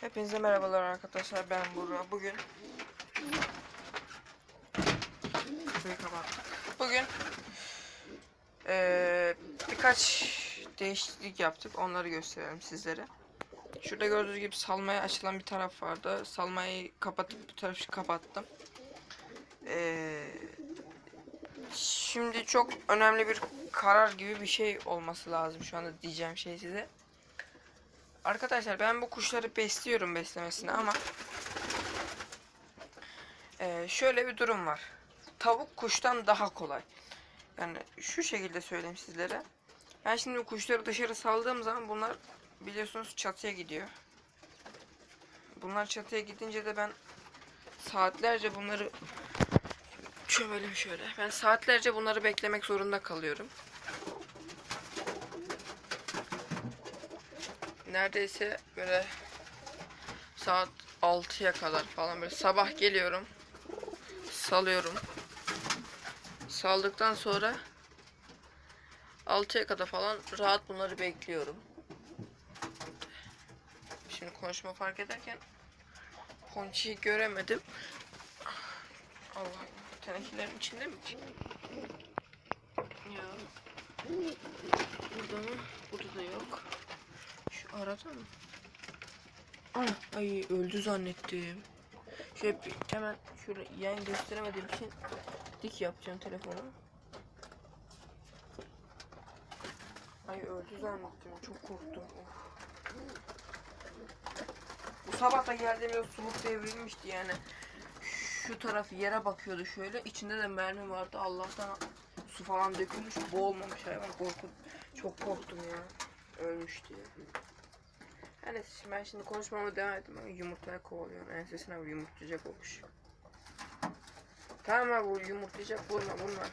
Hepinize merhabalar arkadaşlar ben Burak. Bugün. Bugün eee, birkaç değişiklik yaptık. Onları gösterelim sizlere. Şurada gördüğünüz gibi salmaya açılan bir taraf vardı. Salmayı kapatıp bu tarafı kapattım. Eee, şimdi çok önemli bir karar gibi bir şey olması lazım şu anda diyeceğim şey size. Arkadaşlar ben bu kuşları besliyorum beslemesine ama eee, şöyle bir durum var. Tavuk kuştan daha kolay. Yani şu şekilde söyleyeyim sizlere. Ben şimdi bu kuşları dışarı saldığım zaman bunlar biliyorsunuz çatıya gidiyor. Bunlar çatıya gidince de ben saatlerce bunları çömelim şöyle. Ben saatlerce bunları beklemek zorunda kalıyorum. Neredeyse böyle saat 6'ya kadar falan böyle sabah geliyorum. Salıyorum. Saldıktan sonra 6'ya kadar falan rahat bunları bekliyorum. Şimdi konuşma fark ederken Ponçi'yi göremedim. Allah tenekelerin içinde mi ki? Ya. Burada mı? Burada da yok. Şu arada mı? Ana, ay öldü zannettim. Şöyle bir, hemen şöyle yan gösteremediğim için dik yapacağım telefonu. Ay öldü zannettim. Çok korktum. Of. Bu sabah da geldiğimde suluk devrilmişti yani. Şu taraf yere bakıyordu şöyle. İçinde de mermi vardı. Allah'tan su falan dökülmüş. Boğulmamış hayvan. Korktum. Çok korktum ya. Ölmüş diye. Her neyse şimdi ben şimdi konuşmama devam ettim ama yumurtaya kovalıyorum. Ensesine bir yumurtlayacak olmuş. Tamam abi bu yumurtlayacak vurma vurma.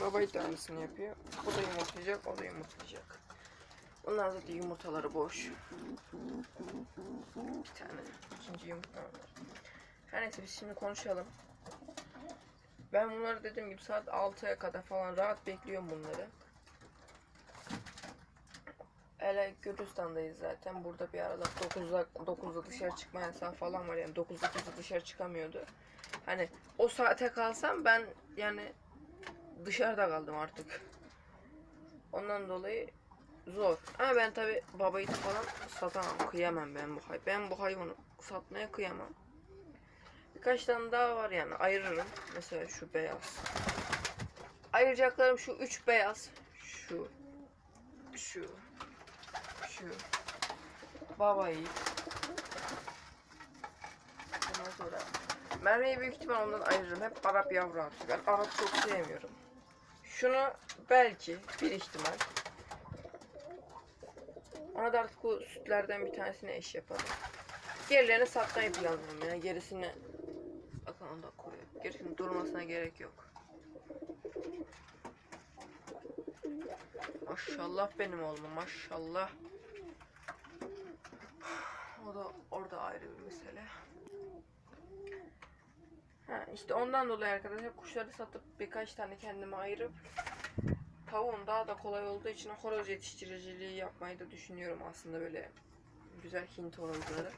Baba da yapıyor. O da yumurtlayacak, o da yumurtlayacak. Onlar zaten yumurtaları boş. Bir tane ikinci yumurta var. Her neyse biz şimdi konuşalım. Ben bunları dediğim gibi saat 6'ya kadar falan rahat bekliyorum bunları. Hele Gürcistan'dayız zaten. Burada bir aralar 9'da 9'da dışarı çıkma yasağı falan var yani 9'da 9'da dışarı çıkamıyordu. Hani o saate kalsam ben yani dışarıda kaldım artık. Ondan dolayı zor. Ama ben tabi babayı falan satamam. Kıyamam ben bu hay. Ben bu hayvanı satmaya kıyamam. Birkaç tane daha var yani ayırırım. Mesela şu beyaz. Ayıracaklarım şu üç beyaz. Şu. Şu. Şu. Babayı. Ondan sonra Merve'yi büyük ihtimal ondan ayırırım. Hep Arap yavru atıyor. Ben Arap çok sevmiyorum. Şunu belki bir ihtimal. Ona da artık bu sütlerden bir tanesini eş yaparım. Gerilerini satmayı planlıyorum yani gerisini bakın onu da koyuyor. Gerisinin durmasına gerek yok. Maşallah benim oğlum maşallah. O da orada ayrı bir mesele. Ha, işte ondan dolayı arkadaşlar kuşları satıp birkaç tane kendime ayırıp tavuğun daha da kolay olduğu için horoz yetiştiriciliği yapmayı da düşünüyorum aslında böyle güzel Hint horozları.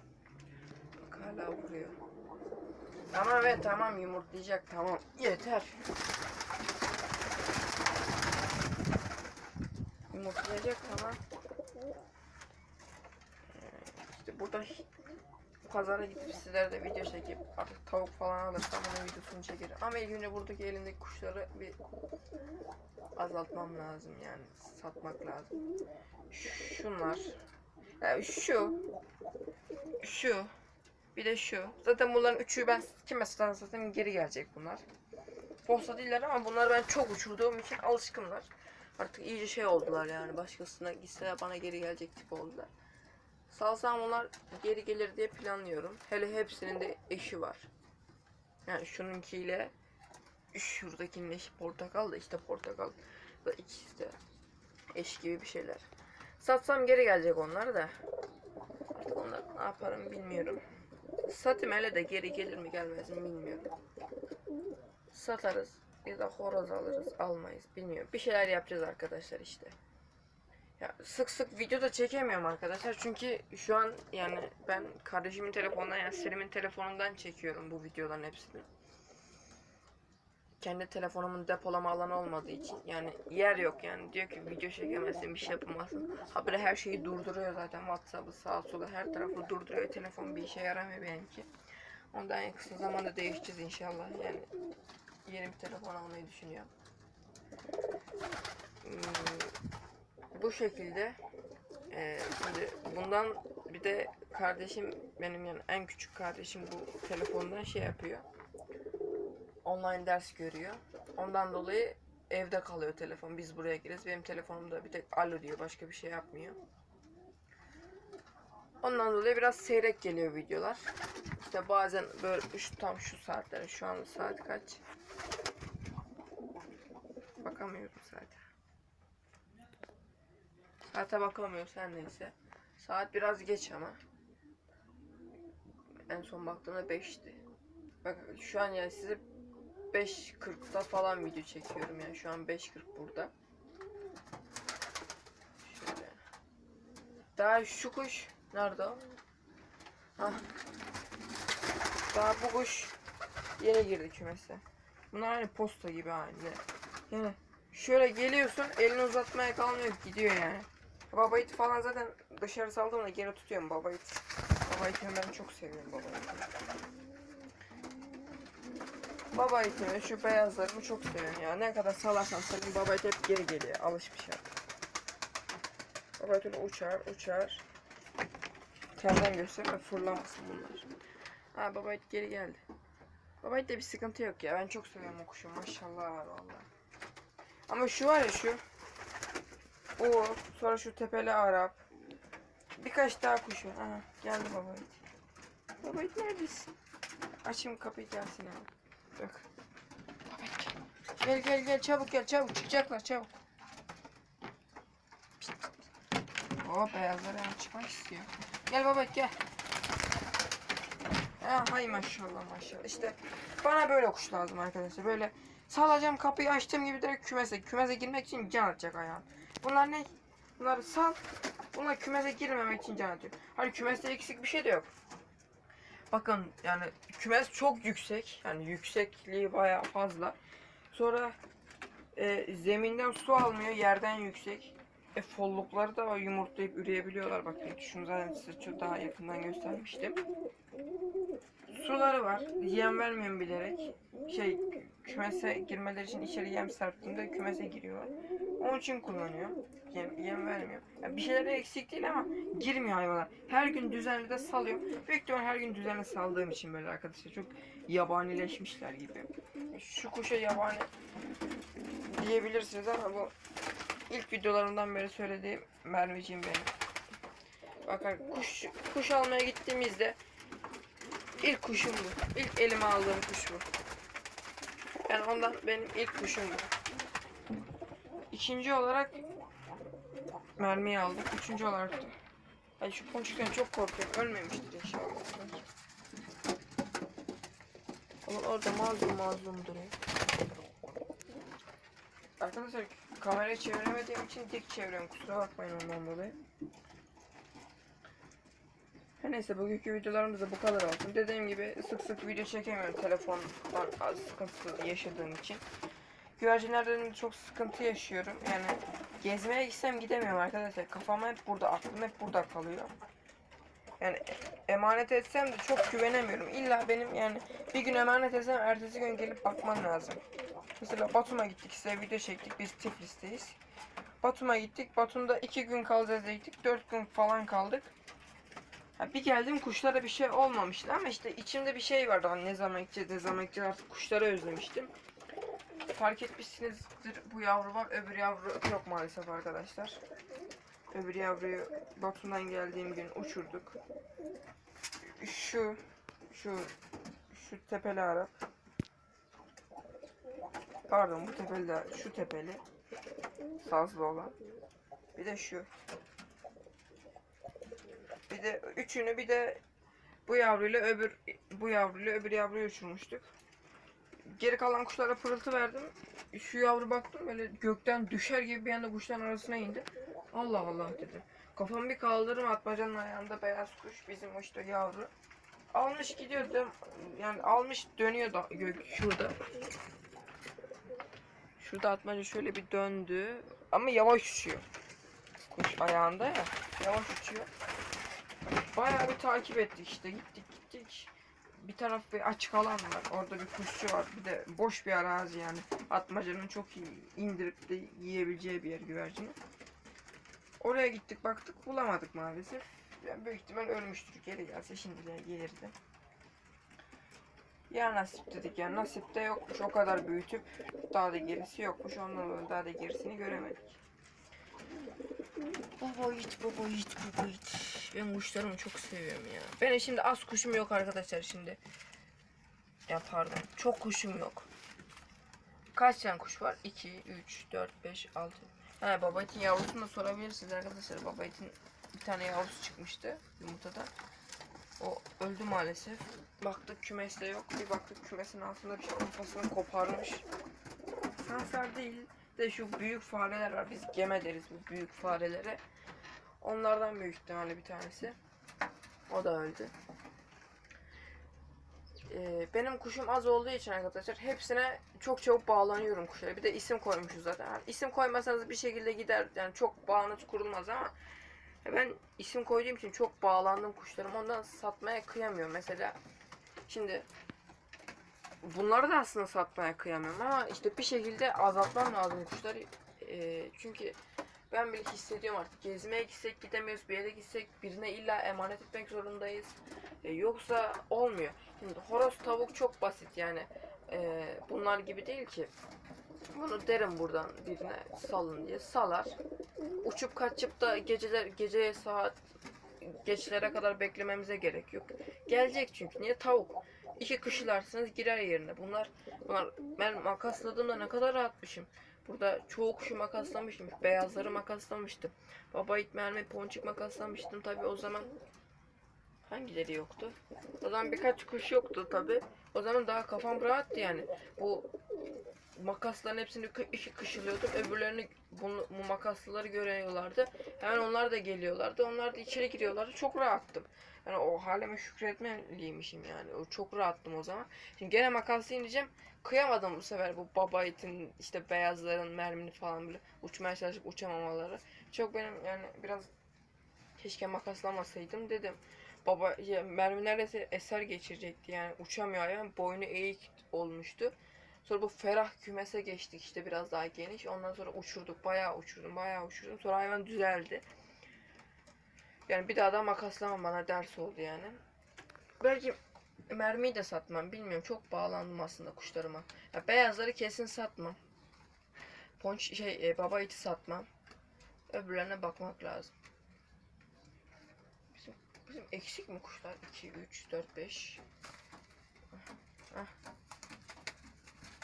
Bak hala vuruyor. Tamam evet tamam yumurtlayacak tamam yeter. Yumurtlayacak tamam. İşte burada pazara gidip sizlere de video çekip artık tavuk falan alırsam onun videosunu çekerim. Ama ilk önce buradaki elindeki kuşları bir azaltmam lazım yani satmak lazım. Şunlar. Yani şu. Şu. Bir de şu. Zaten bunların üçü ben kime satarsam geri gelecek bunlar. Posta değiller ama bunları ben çok uçurduğum için alışkınlar. Artık iyice şey oldular yani. Başkasına gitseler bana geri gelecek tip oldular. Salsam onlar geri gelir diye planlıyorum. Hele hepsinin de eşi var. Yani şununkiyle şuradakinin eşi portakal da işte portakal da ikisi de eş gibi bir şeyler. Satsam geri gelecek onlar da. Artık onlar ne yaparım bilmiyorum. Satayım hele de geri gelir mi gelmez mi bilmiyorum. Satarız ya da horoz alırız almayız bilmiyorum. Bir şeyler yapacağız arkadaşlar işte. Ya sık sık video da çekemiyorum arkadaşlar çünkü şu an yani ben kardeşimin telefonundan yani Selim'in telefonundan çekiyorum bu videoların hepsini. Kendi telefonumun depolama alanı olmadığı için yani yer yok yani diyor ki video çekemezsin bir şey yapamazsın. Habire her şeyi durduruyor zaten WhatsApp'ı sağa sola her tarafı durduruyor telefon bir işe yaramıyor benimki. Ondan en kısa zamanda değişeceğiz inşallah yani yeni bir telefon almayı düşünüyorum. Hmm, bu şekilde Ee, şimdi bundan bir de kardeşim benim yani en küçük kardeşim bu telefondan şey yapıyor. Online ders görüyor. Ondan dolayı evde kalıyor telefon. Biz buraya gireriz. Benim telefonumda bir tek alo diyor. Başka bir şey yapmıyor. Ondan dolayı biraz seyrek geliyor videolar. İşte bazen böyle şu tam şu saatler. Şu an saat kaç? Bakamıyorum zaten. Saate bakamıyoruz her neyse. Saat biraz geç ama. En son baktığımda 5'ti. Bak şu an yani size 5.40'da falan video çekiyorum yani şu an 5.40 burada. Şöyle. Daha şu kuş nerede o? Daha bu kuş yeni girdi kümese. Bunlar hani posta gibi aynı. Yani şöyle geliyorsun elini uzatmaya kalmıyor gidiyor yani. Baba iti falan zaten dışarı saldığımda geri tutuyorum baba iti. Baba itini ben çok seviyorum baba itini. Baba itini şu beyazlarımı çok seviyorum ya. Ne kadar salarsam salayım baba iti hep geri geliyor. Alışmış artık. Baba itini uçar uçar. Terden gösterme fırlamasın bunlar. Ha baba it geri geldi. Baba itte bir sıkıntı yok ya. Ben çok seviyorum o kuşu. Maşallah var vallahi. Ama şu var ya şu. O sonra şu tepeli Arap. Birkaç daha kuş var. Aha, geldi baba it. Baba it neredesin? Açayım kapıyı gelsin abi. Bak. Baba it gel. Gel gel gel çabuk gel çabuk çıkacaklar çabuk. O beyazlar hemen çıkmak istiyor. Gel baba gel. Ha, hay maşallah maşallah. İşte bana böyle kuş lazım arkadaşlar. Böyle salacağım kapıyı açtığım gibi direkt kümese. Kümese girmek için can atacak ayağım. Bunlar ne? Bunları sal. Bunlar kümese girmemek için can atıyor. Hani kümeste eksik bir şey de yok. Bakın yani kümes çok yüksek. Yani yüksekliği bayağı fazla. Sonra e, zeminden su almıyor. Yerden yüksek. E follukları da var. Yumurtlayıp üreyebiliyorlar. Bakın şunu zaten size çok daha yakından göstermiştim. Suları var. Yem vermiyorum bilerek. Şey kümese girmeleri için içeri yem serptiğimde kümese giriyorlar. Onun için kullanıyorum. Yem, yem vermiyorum. Yani bir şeyleri eksik değil ama girmiyor hayvanlar. Her gün düzenli de salıyorum. Büyük ihtimal her gün düzenli saldığım için böyle arkadaşlar. Çok yabanileşmişler gibi. Şu kuşa yabani diyebilirsiniz ama bu ilk videolarımdan beri söylediğim mermiciğim benim. Bakın kuş, kuş almaya gittiğimizde ilk kuşum bu. İlk elime aldığım kuş bu. Yani ondan benim ilk kuşum bu. İkinci olarak mermiyi aldım. Üçüncü olarak da. Ay şu ponçikten çok korkuyorum. Ölmemiştir inşallah. Ama orada mazlum mazlum duruyor. Arkadaşlar kamerayı çeviremediğim için dik çeviriyorum. Kusura bakmayın ondan dolayı. Neyse bugünkü videolarımız da bu kadar olsun. Dediğim gibi sık sık video çekemiyorum telefondan az sıkıntı yaşadığım için. Güvercinlerden çok sıkıntı yaşıyorum. Yani gezmeye gitsem gidemiyorum arkadaşlar. Kafam hep burada, aklım hep burada kalıyor. Yani emanet etsem de çok güvenemiyorum. İlla benim yani bir gün emanet etsem ertesi gün gelip bakmam lazım. Mesela Batum'a gittik size video çektik. Biz Tiflis'teyiz. Batum'a gittik. Batum'da iki gün kalacağız gittik. Dört gün falan kaldık. Bir geldim kuşlara bir şey olmamıştı ama işte içimde bir şey vardı. Hani ne zaman gideceğiz ne zaman gideceğiz artık kuşları özlemiştim. Fark etmişsinizdir bu yavru var öbür yavru yok maalesef arkadaşlar. Öbür yavruyu Batum'dan geldiğim gün uçurduk. Şu şu şu tepeli Arap. Pardon bu tepeli de şu tepeli. Sazlı olan. Bir de şu. Bir de üçünü bir de bu yavruyla öbür bu yavruyla öbür yavruyu uçurmuştuk. Geri kalan kuşlara pırıltı verdim. Şu yavru baktım böyle gökten düşer gibi bir anda kuşların arasına indi. Allah Allah dedim. Kafamı bir kaldırım atmacanın ayağında beyaz kuş bizim işte yavru. Almış gidiyordu. Yani almış dönüyor da gök şurada. Şurada atmaca şöyle bir döndü. Ama yavaş uçuyor. Kuş ayağında ya. Yavaş uçuyor. Bayağı bir takip ettik işte. Gittik gittik. Bir taraf bir açık alan var. Orada bir kuşçu var. Bir de boş bir arazi yani. Atmacanın çok iyi indirip de yiyebileceği bir yer güvercini. Oraya gittik baktık bulamadık maalesef. Yani büyük ihtimal ölmüştür. Geri gelse şimdi de gelirdi. Ya nasip dedik yani nasipte yokmuş o kadar büyütüp daha da gerisi yokmuş ondan daha da gerisini göremedik. Baba yiğit baba yiğit baba yiğit. Ben kuşlarımı çok seviyorum ya. Benim şimdi az kuşum yok arkadaşlar şimdi. Ya pardon çok kuşum yok. Kaç tane kuş var? 2, 3, 4, 5, 6. Ha baba itin yavrusunu da sorabilirsiniz arkadaşlar. Baba itin bir tane yavrusu çıkmıştı yumurtadan. O öldü maalesef. Baktık kümeste yok. Bir baktık kümesin altında bir şey kafasını koparmış. Sansar değil de şu büyük fareler var. Biz geme deriz bu büyük farelere. Onlardan büyük ihtimalle bir tanesi. O da öldü. Ee, benim kuşum az olduğu için arkadaşlar hepsine çok çabuk bağlanıyorum kuşlara. Bir de isim koymuşuz zaten. Yani isim koymasanız bir şekilde gider. Yani çok bağınız kurulmaz ama ben isim koyduğum için çok bağlandım kuşlarım. Ondan satmaya kıyamıyorum. Mesela şimdi bunları da aslında satmaya kıyamıyorum ama işte bir şekilde azaltmam lazım kuşları. Ee, çünkü ben bile hissediyorum artık. Gezmeye gitsek gidemiyoruz. Bir yere gitsek birine illa emanet etmek zorundayız. Ee, yoksa olmuyor. Şimdi horoz tavuk çok basit yani. Ee, bunlar gibi değil ki. Bunu derim buradan birine salın diye salar. Uçup kaçıp da geceler geceye saat geçlere kadar beklememize gerek yok. Gelecek çünkü. Niye tavuk? İki kışlarsınız girer yerine. Bunlar bunlar ben makasladığımda ne kadar rahatmışım. Burada çoğu kuşu makaslamıştım. Beyazları makaslamıştım. Baba it mermi ponçik makaslamıştım. Tabi o zaman hangileri yoktu? O zaman birkaç kuş yoktu tabi. O zaman daha kafam rahattı yani. Bu makasların hepsini iki kışılıyordum. Öbürlerini bunu, bu makaslıları görüyorlardı. Hemen onlar da geliyorlardı. Onlar da içeri giriyorlardı. Çok rahattım. Yani o halime şükretmeliymişim yani. O çok rahattım o zaman. Şimdi gene makasla ineceğim. Kıyamadım bu sefer bu baba itin işte beyazların mermini falan böyle uçmaya çalışıp uçamamaları. Çok benim yani biraz keşke makaslamasaydım dedim. Baba ya, mermi neredeyse eser geçirecekti yani uçamıyor hayvan boynu eğik olmuştu. Sonra bu ferah kümese geçtik işte biraz daha geniş. Ondan sonra uçurduk. Bayağı uçurdum. Bayağı uçurdum. Sonra hayvan düzeldi. Yani bir daha da makaslamam bana ders oldu yani. Belki mermiyi de satmam. Bilmiyorum. Çok bağlandım aslında kuşlarıma. Ya beyazları kesin satmam. Ponç şey e, baba iti satmam. Öbürlerine bakmak lazım. Bizim, bizim eksik mi kuşlar? 2, 3, 4, 5.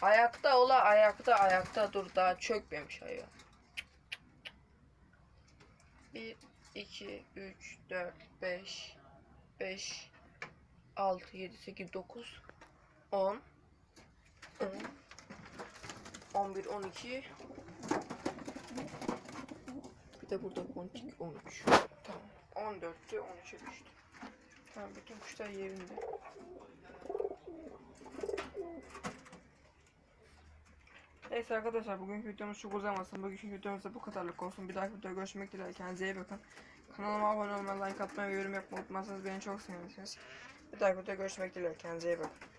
Ayakta ola ayakta ayakta dur daha çökmemiş hayvan. 1, 2, 3, 4, 5, 5, 6, 7, 8, 9, 10, 10, 11, 12. Bir de burada ponçik 13. Tamam. 14'tü 13'e düştü. Tamam bütün kuşlar yerinde. Neyse arkadaşlar bugünkü videomuz çok uzamasın. Bugünkü videomuz da bu kadarlık olsun. Bir dahaki videoda görüşmek dileğiyle. Kendinize iyi bakın. Kanalıma abone olmayı, like atmayı ve yorum yapmayı unutmazsanız beni çok sevinirsiniz. Bir dahaki videoda görüşmek dileğiyle. Kendinize iyi bakın.